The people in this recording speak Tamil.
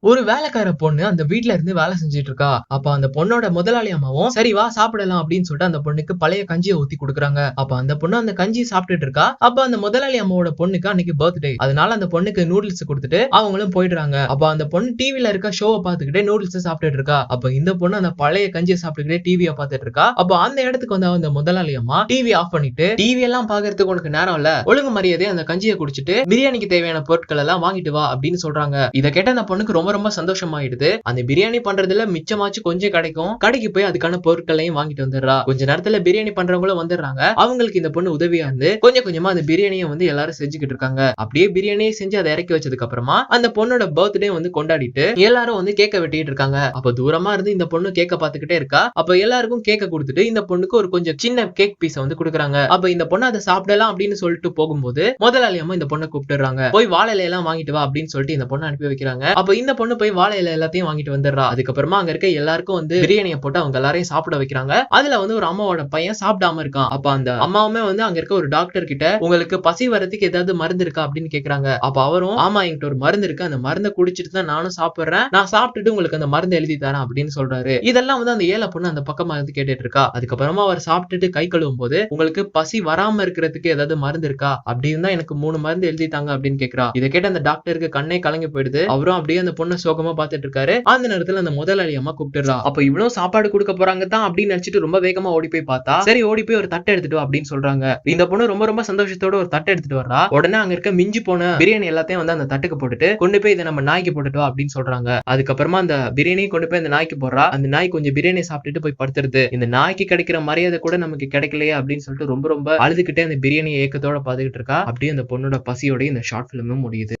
ஒரு வேலைக்கார பொண்ணு அந்த வீட்ல இருந்து வேலை செஞ்சுட்டு இருக்கா. அப்ப அந்த பொண்ணோட முதலாளி அம்மாவும், "சரி வா சாப்பிடலாம்" அப்படின்னு சொல்லிட்டு அந்த பொண்ணுக்கு பழைய கஞ்சியை ஊத்தி கொடுக்குறாங்க அப்ப அந்த பொண்ணு அந்த கஞ்சி சாப்பிட்டுட்டு இருக்கா. அப்ப அந்த முதலாளி அம்மாவோட பொண்ணுக்கு அன்னைக்கு பர்த்டே. அதனால அந்த பொண்ணுக்கு நூடுல்ஸ் கொடுத்துட்டு அவங்களும் போயிடுறாங்க. அப்ப அந்த பொண்ணு டிவில இருக்க ஷோவை பார்த்துக்கிட்டே நூடுல்ஸ் சாப்பிட்டுட்டு இருக்கா. அப்ப இந்த பொண்ணு அந்த பழைய கஞ்சியை சாப்பிட்டுக்கிட்டே டிவியை பார்த்துட்டு இருக்கா. அப்ப அந்த இடத்துக்கு வந்த அந்த முதலாளி அம்மா டிவி ஆஃப் பண்ணிட்டு, "டிவி எல்லாம் பார்க்கறதுக்கு உனக்கு நேரம் இல்ல. ஒழுங்கு மரியாதை அந்த கஞ்சியை குடிச்சிட்டு பிரியாணிக்கு தேவையான பொருட்கள் எல்லாம் வாங்கிட்டு வா" அப்படின்னு சொல்றாங்க. இதை கேட்ட அந்த பொண்ணுக்கு ரொம்ப ரொம்ப சந்தோஷமாயிடுது. அந்த பிரியாணி பண்றதுல மிச்சமாச்சு கொஞ்சம் கிடைக்கும். கடைக்கு போய் அதுக்கான பொருட்களையும் வாங்கிட்டு வந்துடுறா. கொஞ்ச நேரத்துல பிரியாணி பண்றவங்களும் வந்துடுறாங்க. அவங்களுக்கு இந்த பொண்ணு உதவியா இருந்து கொஞ்சம் கொஞ்சமா அந்த பிரியாணியை வந்து எல்லாரும் செஞ்சுக்கிட்டு இருக்காங்க. அப்படியே பிரியாணியை செஞ்சு அதை இறக்கி வச்சதுக்கு அப்புறமா அந்த பொண்ணோட பர்த்டே வந்து கொண்டாடிட்டு எல்லாரும் வந்து கேக்க வெட்டிட்டு இருக்காங்க. அப்ப தூரமா இருந்து இந்த பொண்ணு கேக்க பாத்துக்கிட்டே இருக்கா. அப்ப எல்லாருக்கும் கேக்க குடுத்துட்டு இந்த பொண்ணுக்கு ஒரு கொஞ்சம் சின்ன கேக் பீஸ் வந்து குடுக்குறாங்க. அப்ப இந்த பொண்ணு அதை சாப்பிடலாம் அப்படின்னு சொல்லிட்டு போகும்போது முதலாளி அம்மா இந்த பொண்ணை கூப்பிட்டுறாங்க. போய் வாழை எல்லாம் வாங்கிட்டு வா அப்படின்னு சொல்லிட்டு இந்த பொண்ணை அனுப்பி வைக்கிறாங்க. அப்ப இந்த பொண்ணு போய் வாழை இலை எல்லாத்தையும் வாங்கிட்டு வந்துடுறா. அதுக்கப்புறமா அங்க இருக்க எல்லாருக்கும் வந்து பிரியாணியை போட்டு அவங்க எல்லாரையும் சாப்பிட வைக்கிறாங்க. அதுல வந்து ஒரு அம்மாவோட பையன் சாப்பிடாம இருக்கான். அப்ப அந்த அம்மாவுமே வந்து அங்க இருக்க ஒரு டாக்டர் கிட்ட உங்களுக்கு பசி வரதுக்கு ஏதாவது மருந்து இருக்கா அப்படின்னு கேக்குறாங்க. அப்ப அவரும் ஆமா என்கிட்ட ஒரு மருந்து இருக்கு. அந்த மருந்த குடிச்சிட்டு தான் நானும் சாப்பிடுறேன். நான் சாப்பிட்டுட்டு உங்களுக்கு அந்த மருந்து எழுதி தரேன் அப்படின்னு சொல்றாரு. இதெல்லாம் வந்து அந்த ஏழை பொண்ணு அந்த பக்கமா இருந்து கேட்டுட்டு இருக்கா. அதுக்கப்புறமா அவர் சாப்பிட்டுட்டு கை கழுவும் போது உங்களுக்கு பசி வராம இருக்கிறதுக்கு ஏதாவது மருந்து இருக்கா அப்படி இருந்தா எனக்கு மூணு மருந்து எழுதி தாங்க அப்படின்னு கேக்குறா. இத கேட்டு அந்த டாக்டருக்கு கண்ணே கலங்கி போயிடுது. அவரும் அப்படியே அந்த பொண்ணு சோகமா பாத்துட்டு இருக்காரு. அந்த நேரத்துல அந்த முதலாளி அம்மா கூப்பிட்டுறா. அப்ப இவ்வளவு சாப்பாடு கொடுக்க போறாங்க தான் அப்படின்னு நினைச்சிட்டு ரொம்ப வேகமா ஓடி போய் பார்த்தா சரி ஓடி போய் ஒரு தட்டை எடுத்துட்டு அப்படின்னு சொல்றாங்க. இந்த பொண்ணு ரொம்ப ரொம்ப சந்தோஷத்தோட ஒரு தட்டை எடுத்துட்டு வர்றா. உடனே அங்க இருக்க மிஞ்சி போன பிரியாணி எல்லாத்தையும் வந்து அந்த தட்டுக்கு போட்டுட்டு கொண்டு போய் இதை நம்ம நாய்க்கு போட்டுட்டோம் அப்படின்னு சொல்றாங்க. அதுக்கப்புறமா அந்த பிரியாணியை கொண்டு போய் அந்த நாய்க்கு போடுறா. அந்த நாய் கொஞ்சம் பிரியாணி சாப்பிட்டுட்டு போய் படுத்துருது. இந்த நாய்க்கு கிடைக்கிற மரியாதை கூட நமக்கு கிடைக்கலையே அப்படின்னு சொல்லிட்டு ரொம்ப ரொம்ப அழுதுகிட்டே அந்த பிரியாணி ஏக்கத்தோட பார்த்துக்கிட்டு இருக்கா. அப்படியே அந்த பொண்ணோட பசியோட இந்த ஷார்ட் பிலிமும் முடியுது.